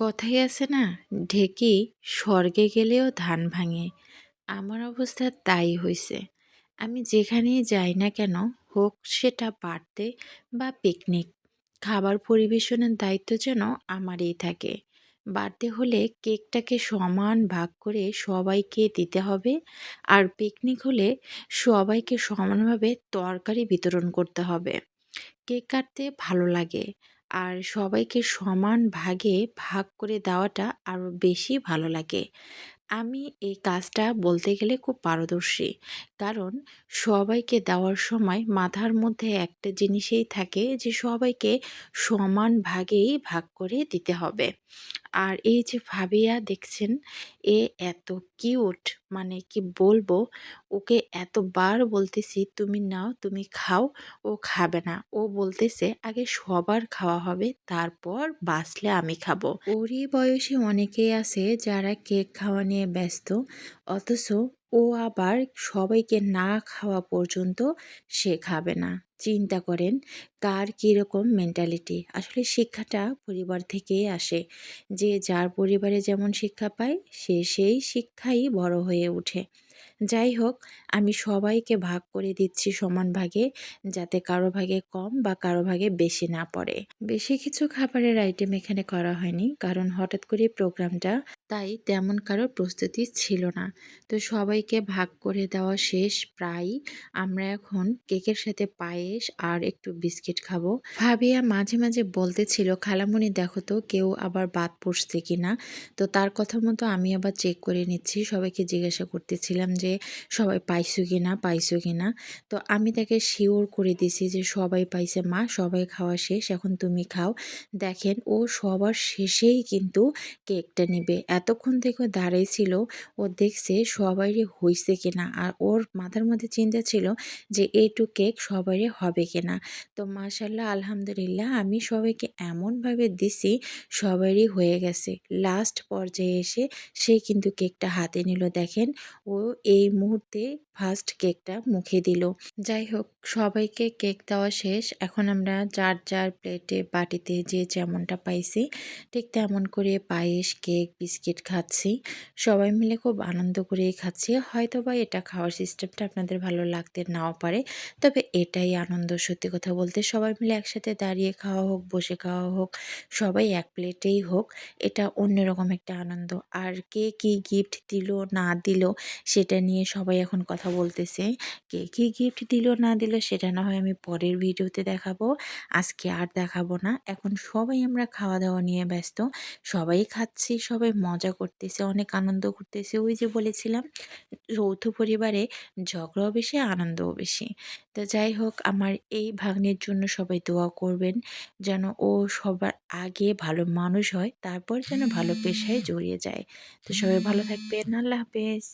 কথাই আছে না, ঢেকি স্বর্গে গেলেও ধান ভাঙে। আমার অবস্থা তাই হয়েছে আমি যেখানেই যাই না কেন, হোক সেটা বার্থডে বা পিকনিক, খাবার পরিবেশনের দায়িত্ব যেন আমারই থাকে। বার্থডে হলে কেকটাকে সমান ভাগ করে সবাইকে দিতে হবে, আর পিকনিক হলে সবাইকে সমানভাবে তরকারি বিতরণ করতে হবে। কেক কাটতে ভালো লাগে আর সবাইকে সমান ভাগে ভাগ করে দেওয়াটা আরও বেশি ভালো লাগে। আমি এই কাজটা বলতে গেলে খুব পারদর্শী। কারণ সবাইকে দেওয়ার সময় মাথার মধ্যে একটা জিনিসেই থাকে যে সবাইকে সমান ভাগেই ভাগ করে দিতে হবে। আর এই যে ভাবিয়া দেখছেন, এ এত কিউট মানে কি বলব? ওকে এতবার বলতেছি, তুমি নাও, তুমি খাও, ও খাবে না। ও বলতেছে, আগে সবার খাওয়া হবে, তারপর বাঁচলে আমি খাব। ওরই বয়সে অনেকেই আছে যারা কেক খাওয়া নিয়ে ব্যস্ত, অথচ ও আবার সবাইকে না খাওয়া পর্যন্ত সে খাবে না। চিন্তা করেন, কার কীরকম মেন্টালিটি আসলে শিক্ষাটা পরিবার থেকেই আসে। যে যার পরিবারে যেমন শিক্ষা পায়, সে সেই শিক্ষাই বড় হয়ে ওঠে। যাই হোক আমি সবাইকে ভাগ করে দিচ্ছি সমান ভাগে যাতে কারও ভাগে কম বা কারও ভাগে বেশি না পড়ে। বেশি কিছু খাবারের আইটেম এখানে করা হয়নি, কারণ হঠাৎ করে প্রোগ্রামটা তাই তেমন কারও প্রস্তুতি ছিল না। তো সবাইকে ভাগ করে দেওয়া শেষ প্রায় আমরা এখন কেকের সাথে পায়েস আর একটু বিস্কিট খাব। ভাবিয়া মাঝে মাঝে বলতেছিল খালামণি দেখো তো কেউ আবার বাদ পড়ছে কিনা? তো তার কথা মতো আমি আবার চেক করে নিচ্ছি। সবাইকে জিজ্ঞাসা করতেছিলাম যে সবাই পাইছো কি না, পাইছো কিনা তো আমি তাকে শিওর করে দিছি যে সবাই পাইছে, মা, সবাই খাওয়া শেষ, এখন তুমি খাও। দেখেন, ও সবার শেষেই কিন্তু কেকটা নেবে। এতক্ষণ থেকে দাঁড়াই ছিল, ও দেখছে সবাইরই হয়েছে কিনা আর ওর মাথার মধ্যে চিন্তা ছিল যে এইটু কেক সবারই হবে কিনা তো মাশাল্লাহ, আলহামদুলিল্লাহ, আমি সবাইকে এমনভাবে দিছি সবারই হয়ে গেছে। লাস্ট পর্যায়ে এসে সে কিন্তু কেকটা হাতে নিল। দেখেন, ও এই मुहूर्ते ফার্স্ট কেকটা মুখে দিল। যাই হোক, সবাইকে কেক দেওয়া শেষ। এখন আমরা যার যার প্লেটে, বাটিতে যে যেমনটা পাইছি, ঠিক তেমন করে পায়েস, কেক, বিস্কিট খাচ্ছি। সবাই মিলে খুব আনন্দ করেই খাচ্ছি। হয়তো বা এটা খাওয়ার সিস্টেমটা আপনাদের ভালো লাগতে নাও পারে, তবে এটাই আনন্দ। সত্যি কথা বলতে সবাই মিলে একসাথে দাঁড়িয়ে খাওয়া হোক, বসে খাওয়া হোক, সবাই এক প্লেটেই হোক, এটা অন্যরকম একটা আনন্দ। আর কে কী গিফট দিল, না দিল, সেটা নিয়ে সবাই এখন কথা বলতেছে, কে কী গিফট দিল না দিল সেটা না হয় আমি পরের ভিডিওতে দেখাবো। আজকে আর দেখাবো না। এখন সবাই আমরা খাওয়া দাওয়া নিয়ে ব্যস্ত। সবাই খাচ্ছি, সবাই মজা করতেছে, অনেক আনন্দ করতেছে। ওই যে বলেছিলাম, যৌথ পরিবারে ঝগড়াও বেশি, আনন্দও বেশি। তো যাই হোক, আমার এই ভাগ্নের জন্য সবাই দোয়া করবেন যেন ও সবার আগে ভালো মানুষ হয়, তারপর যেন ভালো পেশায় জড়িয়ে যায়। তো সবাই ভালো থাকবেন। আল্লাহ হাফেজ।